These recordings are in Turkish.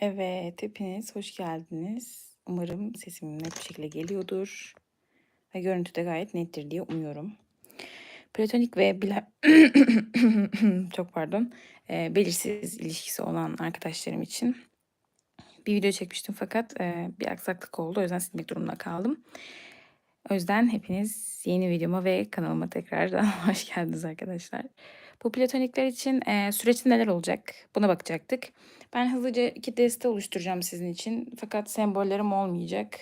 Evet, hepiniz hoş geldiniz. Umarım sesim net bir şekilde geliyordur. Ve görüntü de gayet nettir diye umuyorum. Platonik ve bila... çok pardon. e, belirsiz ilişkisi olan arkadaşlarım için bir video çekmiştim fakat e, bir aksaklık oldu. O yüzden silmek durumunda kaldım. O yüzden hepiniz yeni videoma ve kanalıma tekrardan hoş geldiniz arkadaşlar. Bu platonikler için e, süreçte neler olacak buna bakacaktık. Ben hızlıca iki deste oluşturacağım sizin için. Fakat sembollerim olmayacak.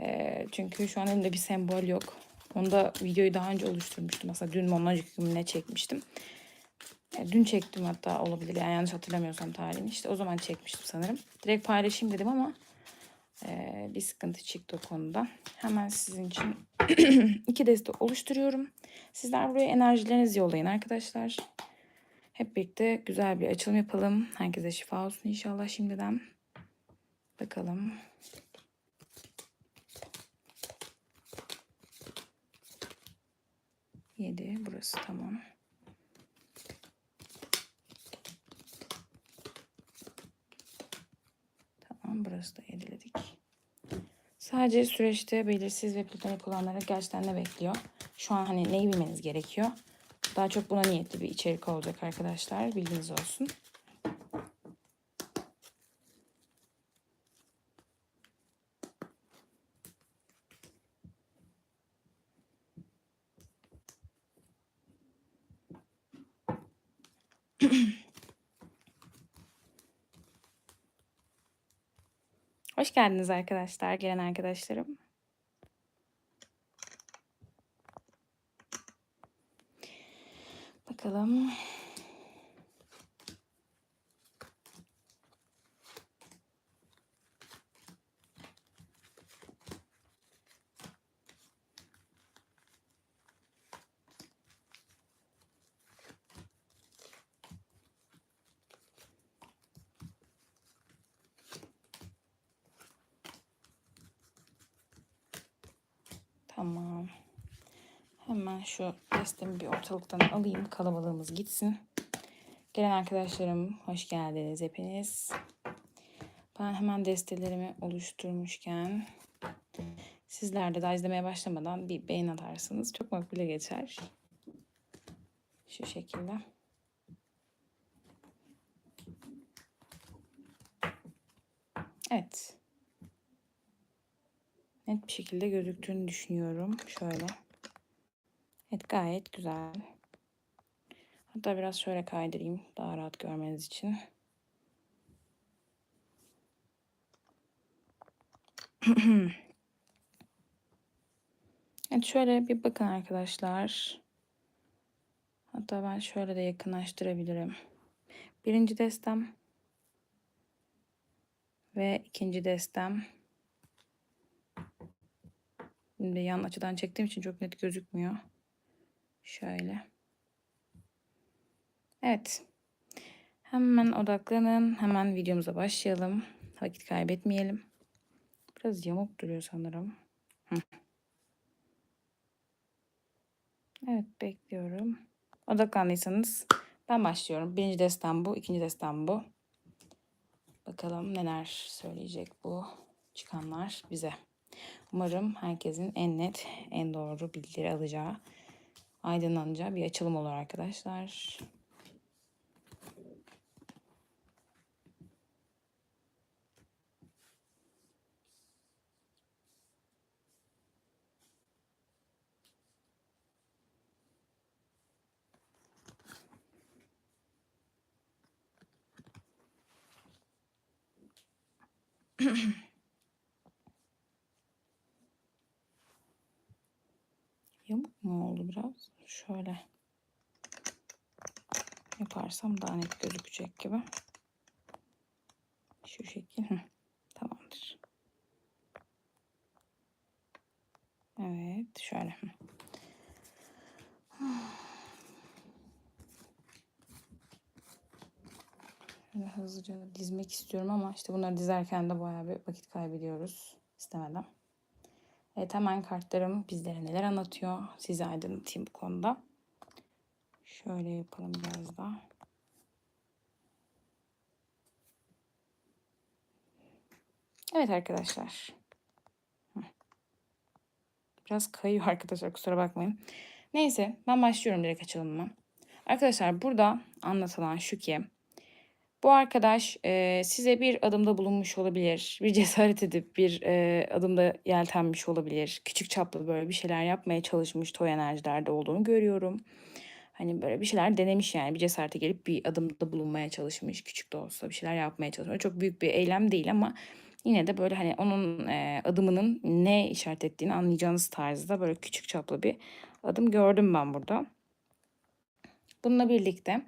E, çünkü şu an elimde bir sembol yok. Onu da videoyu daha önce oluşturmuştum. Aslında dün gün ne çekmiştim. E, dün çektim hatta olabilir. Yani yanlış hatırlamıyorsam tarihini. İşte o zaman çekmiştim sanırım. Direkt paylaşayım dedim ama e, bir sıkıntı çıktı o konuda. Hemen sizin için iki deste oluşturuyorum. Sizler buraya enerjilerinizi yollayın arkadaşlar. Hep birlikte güzel bir açılım yapalım. Herkese şifa olsun inşallah şimdiden. Bakalım. Yedi. Burası tamam. Tamam. Burası da yediledik. Sadece süreçte belirsiz ve platonik olanlara gerçekten ne bekliyor? Şu an hani neyi bilmeniz gerekiyor? Daha çok buna niyetli bir içerik olacak arkadaşlar. Bilginiz olsun. Hoş geldiniz arkadaşlar, gelen arkadaşlarım. Bakalım. Tamam. Hemen şu destemi bir ortalıktan alayım. Kalabalığımız gitsin. Gelen arkadaşlarım hoş geldiniz hepiniz. Ben hemen destelerimi oluşturmuşken sizler de izlemeye başlamadan bir beğen atarsınız. Çok makbule geçer. Şu şekilde. Evet. Net bir şekilde gözüktüğünü düşünüyorum. Şöyle. Evet gayet güzel. Hatta biraz şöyle kaydırayım daha rahat görmeniz için. evet şöyle bir bakın arkadaşlar. Hatta ben şöyle de yakınlaştırabilirim. Birinci destem ve ikinci destem. Şimdi yan açıdan çektiğim için çok net gözükmüyor. Şöyle. Evet. Hemen odaklanın. Hemen videomuza başlayalım. Vakit kaybetmeyelim. Biraz yamuk duruyor sanırım. Evet bekliyorum. Odaklandıysanız ben başlıyorum. Birinci destem bu. ikinci destem bu. Bakalım neler söyleyecek bu çıkanlar bize. Umarım herkesin en net, en doğru bildiri alacağı, aydınlanacağı bir açılım olur arkadaşlar. Yamuk mu oldu biraz? Şöyle yaparsam daha net gözükecek gibi. Şu şekil. Hı. Tamamdır. Evet. Şöyle. Şöyle hızlıca dizmek istiyorum ama işte bunları dizerken de bayağı bir vakit kaybediyoruz istemeden. Evet hemen kartlarım bizlere neler anlatıyor. Size aydınlatayım bu konuda. Şöyle yapalım biraz daha. Evet arkadaşlar. Biraz kayıyor arkadaşlar kusura bakmayın. Neyse ben başlıyorum direkt açılımıma. Arkadaşlar burada anlatılan şu ki bu arkadaş e, size bir adımda bulunmuş olabilir. Bir cesaret edip bir e, adımda yeltenmiş olabilir. Küçük çaplı böyle bir şeyler yapmaya çalışmış toy enerjilerde olduğunu görüyorum. Hani böyle bir şeyler denemiş yani bir cesarete gelip bir adımda bulunmaya çalışmış. Küçük de olsa bir şeyler yapmaya çalışmış. Çok büyük bir eylem değil ama yine de böyle hani onun e, adımının ne işaret ettiğini anlayacağınız tarzda böyle küçük çaplı bir adım gördüm ben burada. Bununla birlikte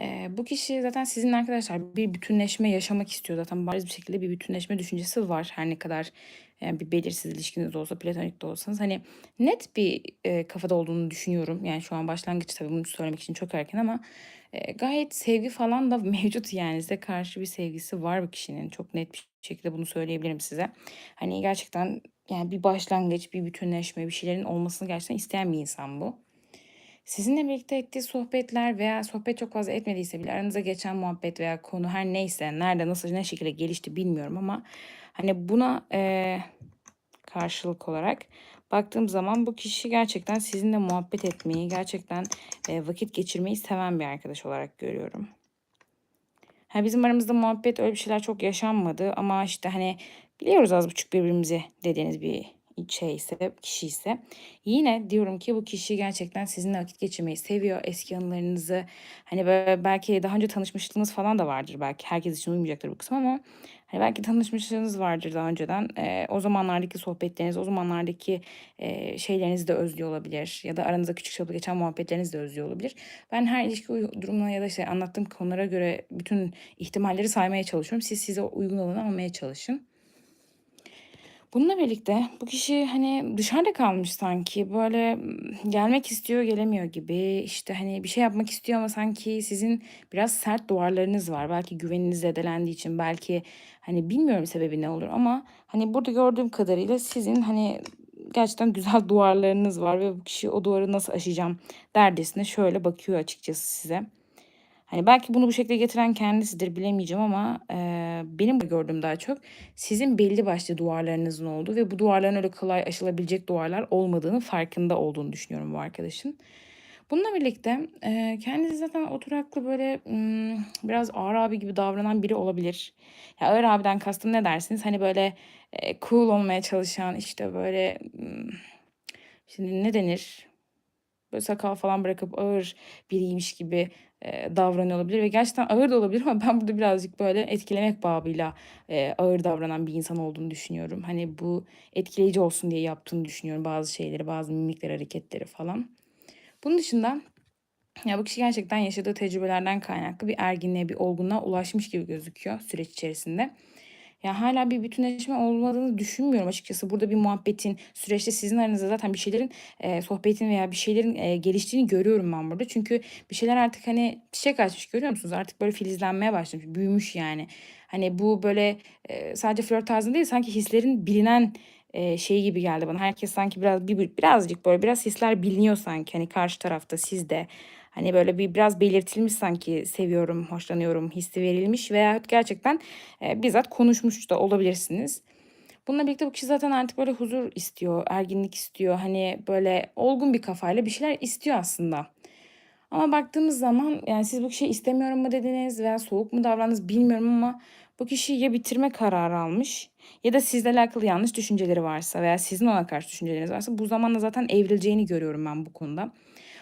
e, bu kişi zaten sizinle arkadaşlar bir bütünleşme yaşamak istiyor. Zaten bariz bir şekilde bir bütünleşme düşüncesi var. Her ne kadar yani bir belirsiz ilişkiniz olsa, platonik de olsanız hani net bir e, kafada olduğunu düşünüyorum. Yani şu an başlangıç tabii bunu söylemek için çok erken ama e, gayet sevgi falan da mevcut yani size karşı bir sevgisi var bu kişinin. Çok net bir şekilde bunu söyleyebilirim size. Hani gerçekten yani bir başlangıç, bir bütünleşme, bir şeylerin olmasını gerçekten isteyen bir insan bu. Sizinle birlikte ettiği sohbetler veya sohbet çok fazla etmediyse bile aranıza geçen muhabbet veya konu her neyse nerede nasıl ne şekilde gelişti bilmiyorum ama hani buna e, karşılık olarak baktığım zaman bu kişi gerçekten sizinle muhabbet etmeyi, gerçekten e, vakit geçirmeyi seven bir arkadaş olarak görüyorum. Ha, bizim aramızda muhabbet öyle bir şeyler çok yaşanmadı ama işte hani biliyoruz az buçuk birbirimizi dediğiniz bir şey ise, kişi ise yine diyorum ki bu kişi gerçekten sizinle vakit geçirmeyi seviyor. Eski anılarınızı hani böyle belki daha önce tanışmışlığınız falan da vardır belki. Herkes için uymayacaktır bu kısım ama hani belki tanışmışlığınız vardır daha önceden. E, o zamanlardaki sohbetleriniz, o zamanlardaki e, şeylerinizi de özlüyor olabilir. Ya da aranızda küçük çaplı geçen muhabbetleriniz de özlüyor olabilir. Ben her ilişki durumuna ya da işte anlattığım konulara göre bütün ihtimalleri saymaya çalışıyorum. Siz size uygun olanı almaya çalışın. Bununla birlikte bu kişi hani dışarıda kalmış sanki böyle gelmek istiyor gelemiyor gibi işte hani bir şey yapmak istiyor ama sanki sizin biraz sert duvarlarınız var. Belki güveniniz zedelendiği için belki hani bilmiyorum sebebi ne olur ama hani burada gördüğüm kadarıyla sizin hani gerçekten güzel duvarlarınız var ve bu kişi o duvarı nasıl aşacağım derdesine şöyle bakıyor açıkçası size. Hani belki bunu bu şekilde getiren kendisidir bilemeyeceğim ama e, benim gördüğüm daha çok sizin belli başlı duvarlarınızın olduğu ve bu duvarların öyle kolay aşılabilecek duvarlar olmadığını farkında olduğunu düşünüyorum bu arkadaşın. Bununla birlikte e, kendisi zaten oturaklı böyle m, biraz ağır abi gibi davranan biri olabilir. Ya ağır abiden kastım ne dersiniz? Hani böyle e, cool olmaya çalışan işte böyle m, şimdi ne denir? Böyle sakal falan bırakıp ağır biriymiş gibi e, davranıyor ve gerçekten ağır da olabilir ama ben burada birazcık böyle etkilemek babıyla e, ağır davranan bir insan olduğunu düşünüyorum. Hani bu etkileyici olsun diye yaptığını düşünüyorum bazı şeyleri, bazı mimikler, hareketleri falan. Bunun dışında ya bu kişi gerçekten yaşadığı tecrübelerden kaynaklı bir erginliğe, bir olgunluğa ulaşmış gibi gözüküyor süreç içerisinde. Ya hala bir bütünleşme olmadığını düşünmüyorum açıkçası. Burada bir muhabbetin süreçte sizin aranızda zaten bir şeylerin e, sohbetin veya bir şeylerin e, geliştiğini görüyorum ben burada. Çünkü bir şeyler artık hani çiçek açmış görüyor musunuz? Artık böyle filizlenmeye başlamış, büyümüş yani. Hani bu böyle e, sadece flört tarzında değil sanki hislerin bilinen e, şey gibi geldi bana. Herkes sanki biraz bir, birazcık böyle biraz hisler biliniyor sanki hani karşı tarafta sizde. Hani böyle bir biraz belirtilmiş sanki seviyorum, hoşlanıyorum hissi verilmiş veya gerçekten e, bizzat konuşmuş da olabilirsiniz. Bununla birlikte bu kişi zaten artık böyle huzur istiyor, erginlik istiyor. Hani böyle olgun bir kafayla bir şeyler istiyor aslında. Ama baktığımız zaman yani siz bu kişiyi istemiyorum mu dediniz veya soğuk mu davrandınız bilmiyorum ama bu kişi ya bitirme kararı almış ya da sizle alakalı yanlış düşünceleri varsa veya sizin ona karşı düşünceleriniz varsa bu zamanla zaten evrileceğini görüyorum ben bu konuda.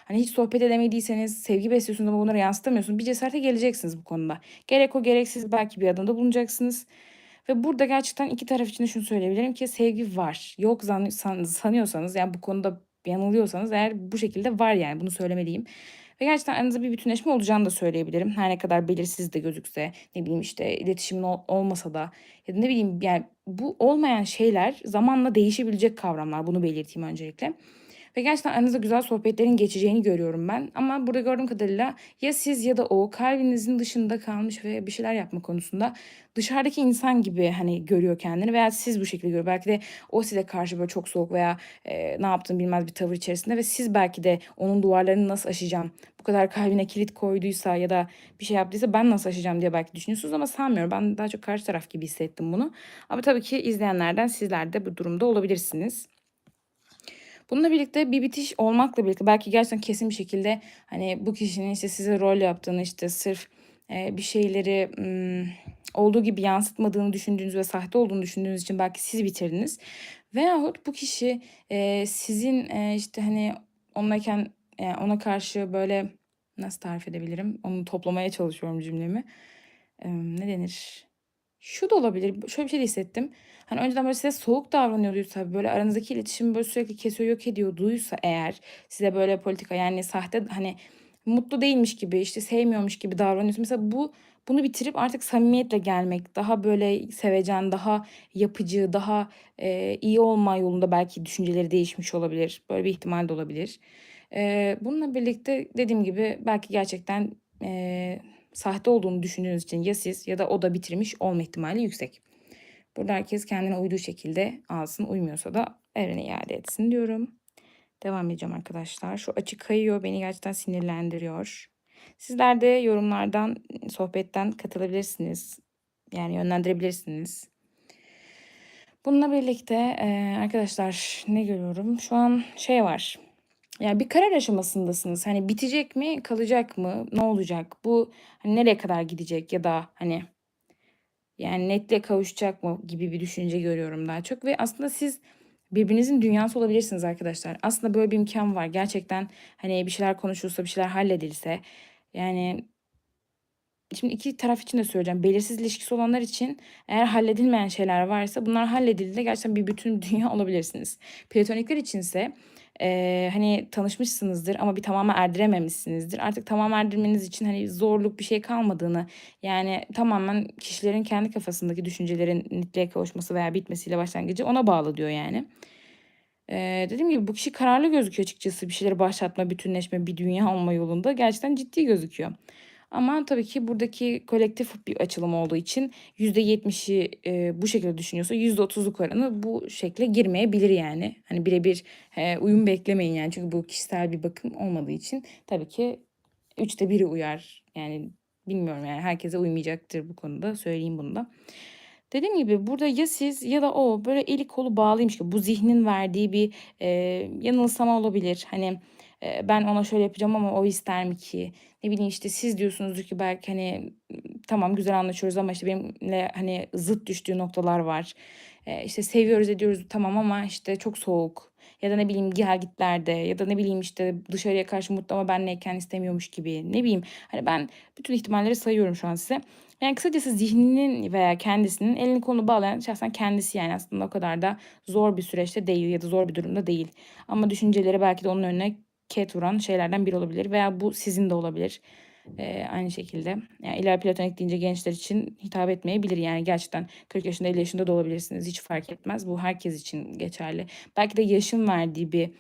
Hani hiç sohbet edemediyseniz, sevgi besliyorsunuz ama bunları yansıtamıyorsunuz. Bir cesarete geleceksiniz bu konuda. Gerek o gereksiz belki bir adımda bulunacaksınız. Ve burada gerçekten iki taraf için de şunu söyleyebilirim ki sevgi var. Yok sanıyorsanız yani bu konuda yanılıyorsanız eğer bu şekilde var yani bunu söylemeliyim. Ve gerçekten aranızda bir bütünleşme olacağını da söyleyebilirim. Her ne kadar belirsiz de gözükse, ne bileyim işte iletişimin olmasa da ya da ne bileyim yani bu olmayan şeyler zamanla değişebilecek kavramlar. Bunu belirteyim öncelikle. Ve gerçekten aranızda güzel sohbetlerin geçeceğini görüyorum ben. Ama burada gördüğüm kadarıyla ya siz ya da o kalbinizin dışında kalmış ve bir şeyler yapma konusunda dışarıdaki insan gibi hani görüyor kendini veya siz bu şekilde görüyor. Belki de o size karşı böyle çok soğuk veya e, ne yaptığını bilmez bir tavır içerisinde ve siz belki de onun duvarlarını nasıl aşacağım, bu kadar kalbine kilit koyduysa ya da bir şey yaptıysa ben nasıl aşacağım diye belki düşünüyorsunuz ama sanmıyorum. Ben daha çok karşı taraf gibi hissettim bunu. Ama tabii ki izleyenlerden sizler de bu durumda olabilirsiniz. Bununla birlikte bir bitiş olmakla birlikte belki gerçekten kesin bir şekilde hani bu kişinin işte size rol yaptığını işte sırf e, bir şeyleri m, olduğu gibi yansıtmadığını düşündüğünüz ve sahte olduğunu düşündüğünüz için belki siz bitirdiniz. Veyahut bu kişi e, sizin e, işte hani onunlayken e, ona karşı böyle nasıl tarif edebilirim? Onu toplamaya çalışıyorum cümlemi. E, ne denir? Şu da olabilir. Şöyle bir şey de hissettim. Hani önceden böyle size soğuk davranıyorduysa, böyle aranızdaki iletişim böyle sürekli kesiyor, yok ediyorduysa eğer size böyle politika yani sahte hani mutlu değilmiş gibi, işte sevmiyormuş gibi davranıyorsa mesela bu bunu bitirip artık samimiyetle gelmek, daha böyle sevecen, daha yapıcı, daha e, iyi olma yolunda belki düşünceleri değişmiş olabilir. Böyle bir ihtimal de olabilir. E, bununla birlikte dediğim gibi belki gerçekten e, sahte olduğunu düşündüğünüz için ya siz ya da o da bitirmiş olma ihtimali yüksek. Burada herkes kendine uyduğu şekilde alsın. Uymuyorsa da evrene iade etsin diyorum. Devam edeceğim arkadaşlar. Şu açı kayıyor. Beni gerçekten sinirlendiriyor. Sizler de yorumlardan, sohbetten katılabilirsiniz. Yani yönlendirebilirsiniz. Bununla birlikte arkadaşlar ne görüyorum? Şu an şey var. Yani bir karar aşamasındasınız. Hani bitecek mi, kalacak mı, ne olacak? Bu hani nereye kadar gidecek ya da hani yani netle kavuşacak mı gibi bir düşünce görüyorum daha çok ve aslında siz birbirinizin dünyası olabilirsiniz arkadaşlar. Aslında böyle bir imkan var. Gerçekten hani bir şeyler konuşulsa, bir şeyler halledilse yani Şimdi iki taraf için de söyleyeceğim. Belirsiz ilişkisi olanlar için eğer halledilmeyen şeyler varsa bunlar halledildiğinde gerçekten bir bütün dünya olabilirsiniz. Platonikler içinse e, hani tanışmışsınızdır ama bir tamama erdirememişsinizdir. Artık tamam erdirmeniz için hani zorluk bir şey kalmadığını yani tamamen kişilerin kendi kafasındaki düşüncelerin netliğe kavuşması veya bitmesiyle başlangıcı ona bağlı diyor yani. Ee, dediğim gibi bu kişi kararlı gözüküyor açıkçası bir şeyleri başlatma, bütünleşme, bir dünya olma yolunda gerçekten ciddi gözüküyor. Ama tabii ki buradaki kolektif bir açılım olduğu için %70'i e, bu şekilde düşünüyorsa %30'luk oranı bu şekle girmeyebilir yani. Hani birebir e, uyum beklemeyin yani. Çünkü bu kişisel bir bakım olmadığı için tabii ki üçte biri uyar. Yani bilmiyorum yani herkese uymayacaktır bu konuda söyleyeyim bunu da. Dediğim gibi burada ya siz ya da o böyle eli kolu bağlıymış gibi bu zihnin verdiği bir e, yanılsama olabilir. Hani ben ona şöyle yapacağım ama o ister mi ki? Ne bileyim işte siz diyorsunuzdur ki belki hani tamam güzel anlaşıyoruz ama işte benimle hani zıt düştüğü noktalar var. E, işte seviyoruz ediyoruz tamam ama işte çok soğuk. Ya da ne bileyim gel gitlerde ya da ne bileyim işte dışarıya karşı mutlu ama benleyken istemiyormuş gibi. Ne bileyim hani ben bütün ihtimalleri sayıyorum şu an size. Yani kısacası zihninin veya kendisinin elini kolunu bağlayan şahsen kendisi yani aslında o kadar da zor bir süreçte değil ya da zor bir durumda değil. Ama düşünceleri belki de onun önüne ket vuran şeylerden biri olabilir veya bu sizin de olabilir. Ee, aynı şekilde. Yani iler platonik deyince gençler için hitap etmeyebilir. Yani gerçekten 40 yaşında 50 yaşında da olabilirsiniz. Hiç fark etmez. Bu herkes için geçerli. Belki de yaşın verdiği bir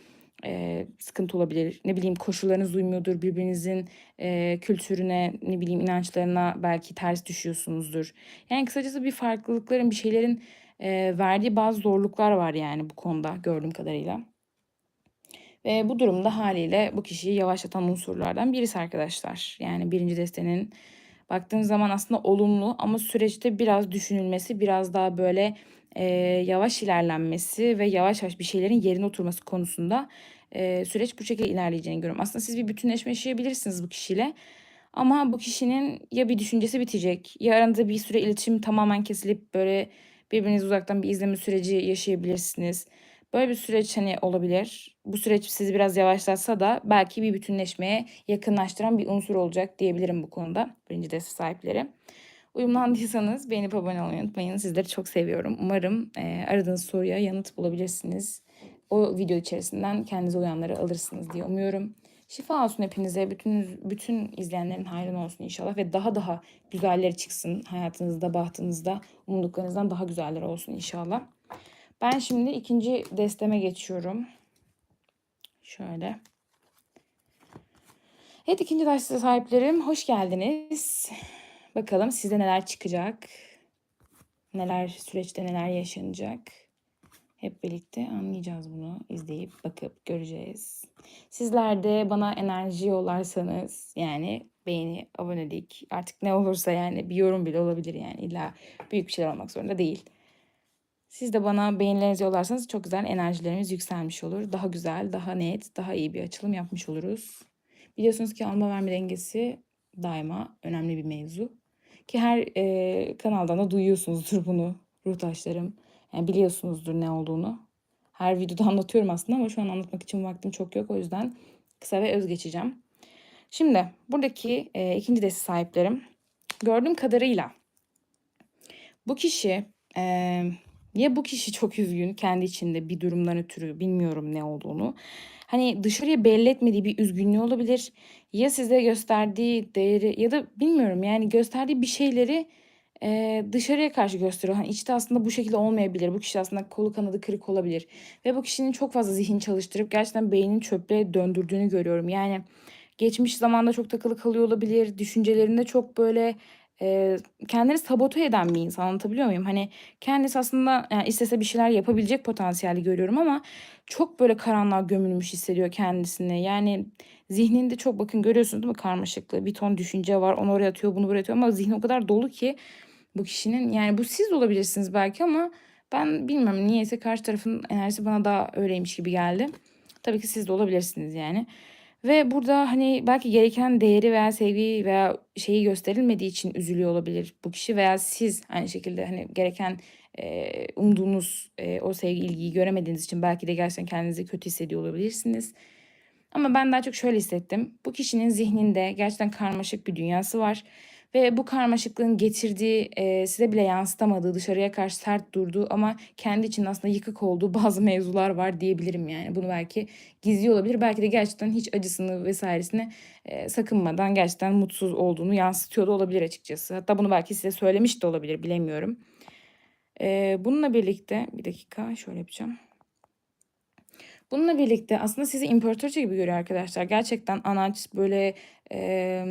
e, sıkıntı olabilir. Ne bileyim koşullarınız uymuyordur. Birbirinizin e, kültürüne, ne bileyim inançlarına belki ters düşüyorsunuzdur. Yani kısacası bir farklılıkların, bir şeylerin e, verdiği bazı zorluklar var yani bu konuda gördüğüm kadarıyla. Ve bu durumda haliyle bu kişiyi yavaşlatan unsurlardan birisi arkadaşlar. Yani birinci destenin baktığınız zaman aslında olumlu ama süreçte biraz düşünülmesi, biraz daha böyle e, yavaş ilerlenmesi ve yavaş yavaş bir şeylerin yerine oturması konusunda e, süreç bu şekilde ilerleyeceğini görüyorum. Aslında siz bir bütünleşme yaşayabilirsiniz bu kişiyle. Ama bu kişinin ya bir düşüncesi bitecek ya aranızda bir süre iletişim tamamen kesilip böyle birbiriniz uzaktan bir izleme süreci yaşayabilirsiniz. Böyle bir süreç hani olabilir. Bu süreç sizi biraz yavaşlatsa da belki bir bütünleşmeye yakınlaştıran bir unsur olacak diyebilirim bu konuda. Birinci deste sahipleri. Uyumlandıysanız beğenip abone olmayı unutmayın. Sizleri çok seviyorum. Umarım e, aradığınız soruya yanıt bulabilirsiniz. O video içerisinden kendinize uyanları alırsınız diye umuyorum. Şifa olsun hepinize. Bütün bütün izleyenlerin hayrına olsun inşallah ve daha daha güzelleri çıksın hayatınızda, bahtınızda, umduklarınızdan daha güzeller olsun inşallah. Ben şimdi ikinci desteme geçiyorum. Şöyle. Evet ikinci ders sahiplerim hoş geldiniz. Bakalım sizde neler çıkacak. Neler süreçte neler yaşanacak. Hep birlikte anlayacağız bunu. izleyip bakıp göreceğiz. Sizler de bana enerji yollarsanız yani beğeni, abonelik artık ne olursa yani bir yorum bile olabilir yani illa büyük bir şeyler olmak zorunda değil. Siz de bana beğenilerinizi yollarsanız çok güzel enerjilerimiz yükselmiş olur. Daha güzel, daha net, daha iyi bir açılım yapmış oluruz. Biliyorsunuz ki alma verme dengesi daima önemli bir mevzu. Ki her e, kanaldan da duyuyorsunuzdur bunu ruhtaşlarım. Yani biliyorsunuzdur ne olduğunu. Her videoda anlatıyorum aslında ama şu an anlatmak için vaktim çok yok. O yüzden kısa ve öz geçeceğim. Şimdi buradaki e, ikinci desi sahiplerim gördüğüm kadarıyla bu kişi e, ya bu kişi çok üzgün kendi içinde bir durumdan ötürü bilmiyorum ne olduğunu. Hani dışarıya belli etmediği bir üzgünlüğü olabilir. Ya size gösterdiği değeri ya da bilmiyorum yani gösterdiği bir şeyleri e, dışarıya karşı gösteriyor. Hani içte aslında bu şekilde olmayabilir. Bu kişi aslında kolu kanadı kırık olabilir. Ve bu kişinin çok fazla zihin çalıştırıp gerçekten beynin çöple döndürdüğünü görüyorum. Yani geçmiş zamanda çok takılı kalıyor olabilir. Düşüncelerinde çok böyle e, kendini sabote eden bir insan anlatabiliyor muyum? Hani kendisi aslında yani istese bir şeyler yapabilecek potansiyeli görüyorum ama çok böyle karanlığa gömülmüş hissediyor kendisini. Yani zihninde çok bakın görüyorsunuz değil mi karmaşıklığı bir ton düşünce var onu oraya atıyor bunu buraya atıyor ama zihni o kadar dolu ki bu kişinin yani bu siz olabilirsiniz belki ama ben bilmiyorum niyeyse karşı tarafın enerjisi bana daha öyleymiş gibi geldi. Tabii ki siz de olabilirsiniz yani. Ve burada hani belki gereken değeri veya sevgi veya şeyi gösterilmediği için üzülüyor olabilir bu kişi veya siz aynı şekilde hani gereken e, umduğunuz e, o sevgi ilgiyi göremediğiniz için belki de gerçekten kendinizi kötü hissediyor olabilirsiniz. Ama ben daha çok şöyle hissettim. Bu kişinin zihninde gerçekten karmaşık bir dünyası var ve bu karmaşıklığın getirdiği e, size bile yansıtamadığı dışarıya karşı sert durduğu ama kendi için aslında yıkık olduğu bazı mevzular var diyebilirim yani. Bunu belki gizli olabilir. Belki de gerçekten hiç acısını vesairesini e, sakınmadan gerçekten mutsuz olduğunu yansıtıyor da olabilir açıkçası. Hatta bunu belki size söylemiş de olabilir bilemiyorum. E, bununla birlikte bir dakika şöyle yapacağım. Bununla birlikte aslında sizi imparatorca gibi görüyor arkadaşlar. Gerçekten anaç böyle... E,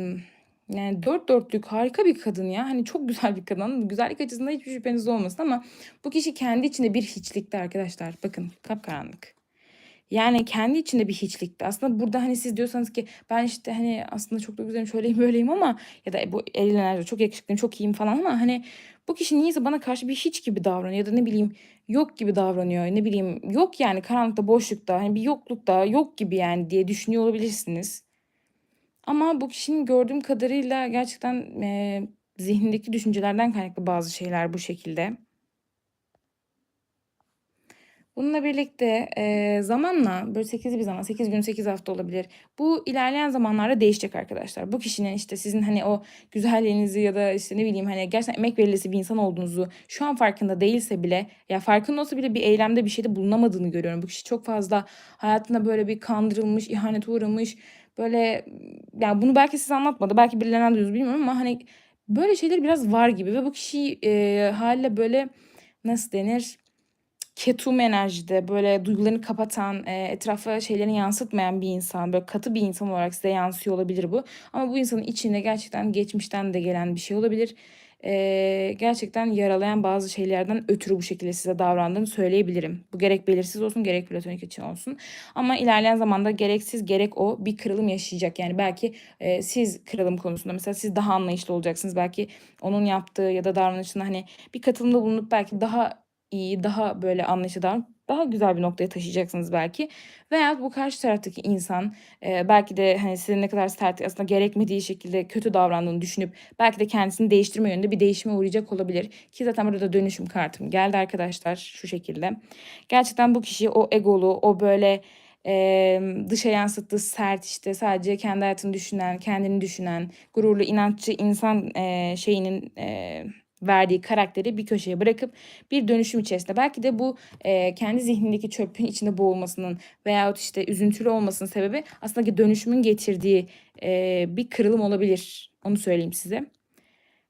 yani dört dörtlük harika bir kadın ya. Hani çok güzel bir kadın. Güzellik açısından hiçbir şüpheniz olmasın ama bu kişi kendi içinde bir hiçlikte arkadaşlar. Bakın kapkaranlık. Yani kendi içinde bir hiçlikte. Aslında burada hani siz diyorsanız ki ben işte hani aslında çok da güzelim şöyleyim böyleyim ama ya da bu el çok yakışıklıyım çok iyiyim falan ama hani bu kişi niyeyse bana karşı bir hiç gibi davranıyor ya da ne bileyim yok gibi davranıyor. Ne bileyim yok yani karanlıkta boşlukta hani bir yoklukta yok gibi yani diye düşünüyor olabilirsiniz. Ama bu kişinin gördüğüm kadarıyla gerçekten e, zihnindeki düşüncelerden kaynaklı bazı şeyler bu şekilde. Bununla birlikte e, zamanla böyle 8 bir zaman 8 gün 8 hafta olabilir. Bu ilerleyen zamanlarda değişecek arkadaşlar. Bu kişinin işte sizin hani o güzelliğinizi ya da işte ne bileyim hani gerçekten emek verilisi bir insan olduğunuzu şu an farkında değilse bile ya farkında olsa bile bir eylemde bir şeyde bulunamadığını görüyorum. Bu kişi çok fazla hayatında böyle bir kandırılmış, ihanet uğramış böyle yani bunu belki size anlatmadı. Belki birilerinden duyuyoruz bilmiyorum ama hani böyle şeyler biraz var gibi ve bu kişi e, haliyle böyle nasıl denir? ketum enerjide böyle duygularını kapatan, e, etrafa şeylerini yansıtmayan bir insan, böyle katı bir insan olarak size yansıyor olabilir bu. Ama bu insanın içinde gerçekten geçmişten de gelen bir şey olabilir e, gerçekten yaralayan bazı şeylerden ötürü bu şekilde size davrandığını söyleyebilirim. Bu gerek belirsiz olsun gerek platonik için olsun. Ama ilerleyen zamanda gereksiz gerek o bir kırılım yaşayacak. Yani belki e, siz kırılım konusunda mesela siz daha anlayışlı olacaksınız. Belki onun yaptığı ya da davranışında hani bir katılımda bulunup belki daha iyi, daha böyle davranıp daha güzel bir noktaya taşıyacaksınız belki. Veya bu karşı taraftaki insan e, belki de hani sizin ne kadar sert aslında gerekmediği şekilde kötü davrandığını düşünüp belki de kendisini değiştirme yönünde bir değişime uğrayacak olabilir. Ki zaten burada dönüşüm kartım geldi arkadaşlar şu şekilde. Gerçekten bu kişi o egolu, o böyle e, dışa yansıttığı sert işte sadece kendi hayatını düşünen, kendini düşünen, gururlu, inatçı insan e, şeyinin... E, verdiği karakteri bir köşeye bırakıp bir dönüşüm içerisinde belki de bu e, kendi zihnindeki çöpün içinde boğulmasının veyahut işte üzüntülü olmasının sebebi aslında dönüşümün getirdiği e, bir kırılım olabilir. Onu söyleyeyim size.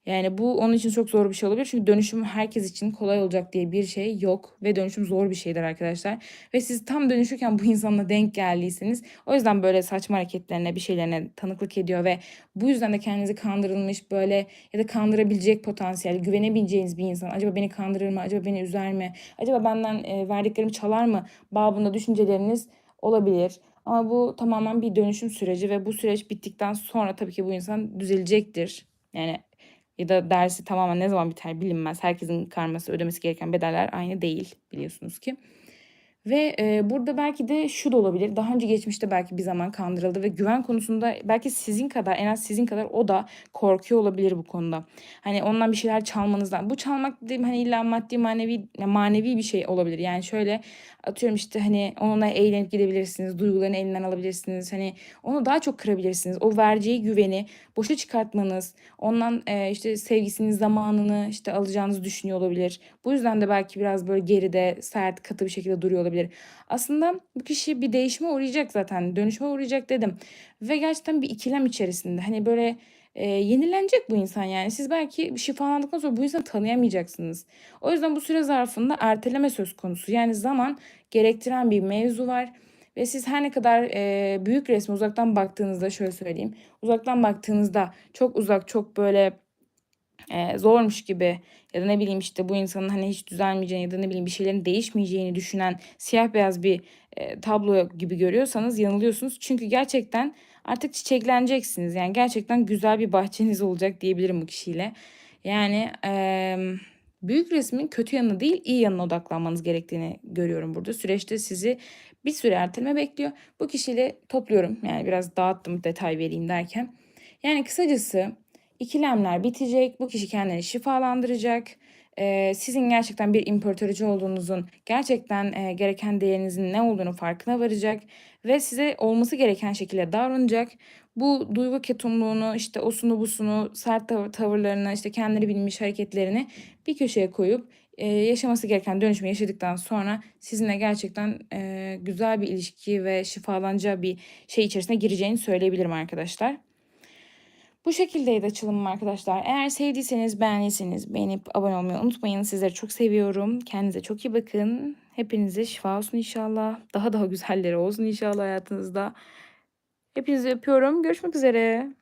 Yani bu onun için çok zor bir şey olabilir. Çünkü dönüşüm herkes için kolay olacak diye bir şey yok. Ve dönüşüm zor bir şeydir arkadaşlar. Ve siz tam dönüşürken bu insanla denk geldiyseniz o yüzden böyle saçma hareketlerine bir şeylerine tanıklık ediyor ve bu yüzden de kendinizi kandırılmış böyle ya da kandırabilecek potansiyel, güvenebileceğiniz bir insan. Acaba beni kandırır mı? Acaba beni üzer mi? Acaba benden e, verdiklerimi çalar mı? Babında düşünceleriniz olabilir. Ama bu tamamen bir dönüşüm süreci ve bu süreç bittikten sonra tabii ki bu insan düzelecektir. Yani ya da dersi tamamen ne zaman biter bilinmez. Herkesin karması ödemesi gereken bedeller aynı değil biliyorsunuz ki. Ve e, burada belki de şu da olabilir. Daha önce geçmişte belki bir zaman kandırıldı ve güven konusunda belki sizin kadar en az sizin kadar o da korkuyor olabilir bu konuda. Hani ondan bir şeyler çalmanızdan. Bu çalmak dediğim hani illa maddi manevi manevi bir şey olabilir. Yani şöyle atıyorum işte hani onunla eğlenip gidebilirsiniz. Duygularını elinden alabilirsiniz. Hani onu daha çok kırabilirsiniz. O vereceği güveni boşa çıkartmanız, ondan e, işte sevgisinin zamanını işte alacağınızı düşünüyor olabilir. Bu yüzden de belki biraz böyle geride, sert, katı bir şekilde duruyor olabilir. Aslında bu kişi bir değişime uğrayacak zaten. Dönüşme uğrayacak dedim. Ve gerçekten bir ikilem içerisinde. Hani böyle e, yenilenecek bu insan yani. Siz belki şifalandıktan sonra bu insanı tanıyamayacaksınız. O yüzden bu süre zarfında erteleme söz konusu. Yani zaman gerektiren bir mevzu var. Ve siz her ne kadar e, büyük resme uzaktan baktığınızda şöyle söyleyeyim. Uzaktan baktığınızda çok uzak çok böyle e, zormuş gibi ya da ne bileyim işte bu insanın hani hiç düzelmeyeceğini ya da ne bileyim bir şeylerin değişmeyeceğini düşünen siyah beyaz bir e, tablo gibi görüyorsanız yanılıyorsunuz. Çünkü gerçekten artık çiçekleneceksiniz. Yani gerçekten güzel bir bahçeniz olacak diyebilirim bu kişiyle. Yani e, büyük resmin kötü yanına değil iyi yanına odaklanmanız gerektiğini görüyorum burada. Süreçte sizi bir süre erteleme bekliyor. Bu kişiyle topluyorum. Yani biraz dağıttım detay vereyim derken. Yani kısacası ikilemler bitecek. Bu kişi kendini şifalandıracak. Ee, sizin gerçekten bir imparatoriçe olduğunuzun, gerçekten e, gereken değerinizin ne olduğunu farkına varacak ve size olması gereken şekilde davranacak. Bu duygu ketumluğunu, işte osunu busunu, sert tav- tavırlarını, işte kendini bilmiş hareketlerini bir köşeye koyup e, yaşaması gereken dönüşümü yaşadıktan sonra sizinle gerçekten e, güzel bir ilişki ve şifalanacağı bir şey içerisine gireceğini söyleyebilirim arkadaşlar. Bu şekildeydi açılımım arkadaşlar. Eğer sevdiyseniz, beğendiyseniz beğenip abone olmayı unutmayın. Sizleri çok seviyorum. Kendinize çok iyi bakın. Hepinize şifa olsun inşallah. Daha daha güzelleri olsun inşallah hayatınızda. Hepinizi öpüyorum. Görüşmek üzere.